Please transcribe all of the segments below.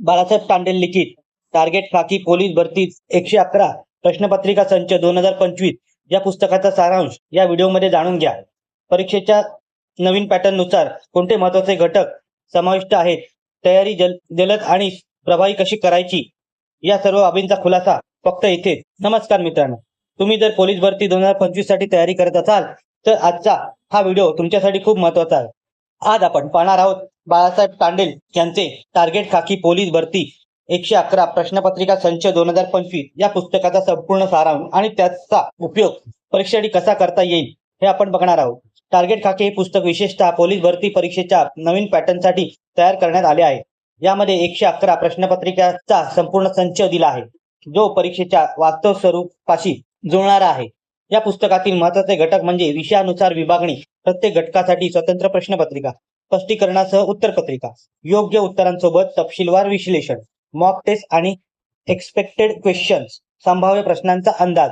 बाळासाहेब तांडेल लिखित target फाकी police भरती एकशे अकरा प्रश्नपत्रिका संच दोन हजार पंचवीस या पुस्तकाचा सारांश या व्हिडिओमध्ये जाणून घ्या. परीक्षेच्या नवीन पॅटर्ननुसार कोणते महत्त्वाचे घटक समाविष्ट आहेत तयारी जल जलद आणि प्रभावी कशी करायची या सर्व बाबींचा खुलासा फक्त इथे. नमस्कार मित्रांनो. तुम्ही जर पोलीस भरती दोन हजार पंचवीससाठी तयारी करत असाल तर आजचा हा व्हिडिओ तुमच्यासाठी खूप महत्त्वाचा आहे. आज आपण पाहणार आहोत बाळासाहेब तांडेल यांचे टार्गेट खाकी पोलीस भरती. एकशे अकरा प्रश्नपत्रिका संच दोन हजार पंचवीस. या पुस्तकाचा संपूर्ण सारांश आणि त्याचा उपयोग परीक्षेसाठी कसा करता येईल हे आपण बघणार आहोत. टार्गेट खाके हे पुस्तक विशेषतः पोलीस भरती परीक्षेच्या नवीन पॅटर्नसाठी तयार करण्यात आले आहे. यामध्ये एकशे अकरा प्रश्नपत्रिकाचा संपूर्ण संच दिला आहे. जो परीक्षेच्या वास्तव स्वरूपाशी जुळणारा आहे. या पुस्तकातील महत्त्वाचे घटक म्हणजे विषयानुसार विभागणी प्रत्येक घटकासाठी स्वतंत्र प्रश्नपत्रिका स्पष्टीकरणासह उत्तर पत्रिका योग्य उत्तरांसोबत तपशीलवार विश्लेषण मॉक टेस्ट आणि एक्सपेक्टेड क्वेश्चन्स संभाव्य प्रश्नांचा अंदाज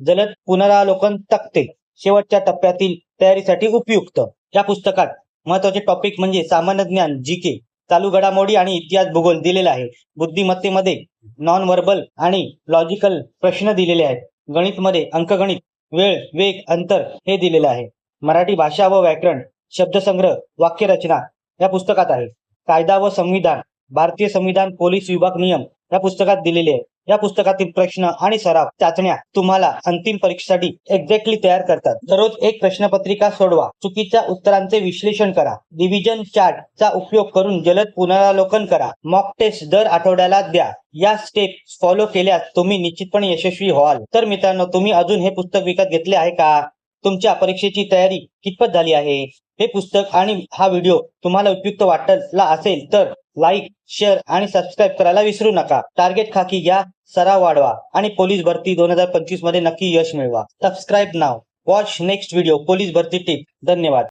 जलद पुनरावलोकन तक्ते शेवटच्या टप्प्यातील तयारीसाठी उपयुक्त. या पुस्तकात महत्त्वाचे टॉपिक म्हणजे सामान्य ज्ञान जी के चालू घडामोडी आणि इतिहास भूगोल दिलेला आहे. बुद्धिमत्तेमध्ये नॉन व्हर्बल आणि लॉजिकल प्रश्न दिलेले आहेत. गणितमध्ये अंकगणित वेळ वेग अंतर हे दिलेलं आहे. मराठी भाषा व व्याकरण शब्दसंग्रह वाक्यरचना या पुस्तकात आहे. कायदा व संविधान भारतीय संविधान पोलीस विभाग नियम या पुस्तकात दिलेले आहे. या पुस्तकातील प्रश्न आणि सराव चाचण्या तुम्हाला अंतिम परीक्षेसाठी एक्झॅक्टली तयार करतात. दररोज एक प्रश्नपत्रिका सोडवा. चुकीच्या उत्तरांचे विश्लेषण करा. डिव्हिजन चार्ट चा उपयोग करून जलद पुनरावलोकन करा. मॉक टेस्ट दर आठवड्याला द्या. या स्टेप फॉलो केल्यास तुम्ही निश्चितपणे यशस्वी व्हाल. तर मित्रांनो तुम्ही अजून हे पुस्तक विकत घेतले आहे का? तुमच्या परीक्षेची तयारी कितपत झाली आहे? हे पुस्तक आणि हा व्हिडिओ तुम्हाला उपयुक्त वाटला असेल तर लाईक शेअर आणि सबस्क्राईब करायला विसरू नका. टार्गेट खाकी घ्या सराव वाढवा आणि पोलीस भरती दोन हजार पंचवीसमध्ये नक्की यश मिळवा. Subscribe now watch next video police भरती टिप धन्यवाद.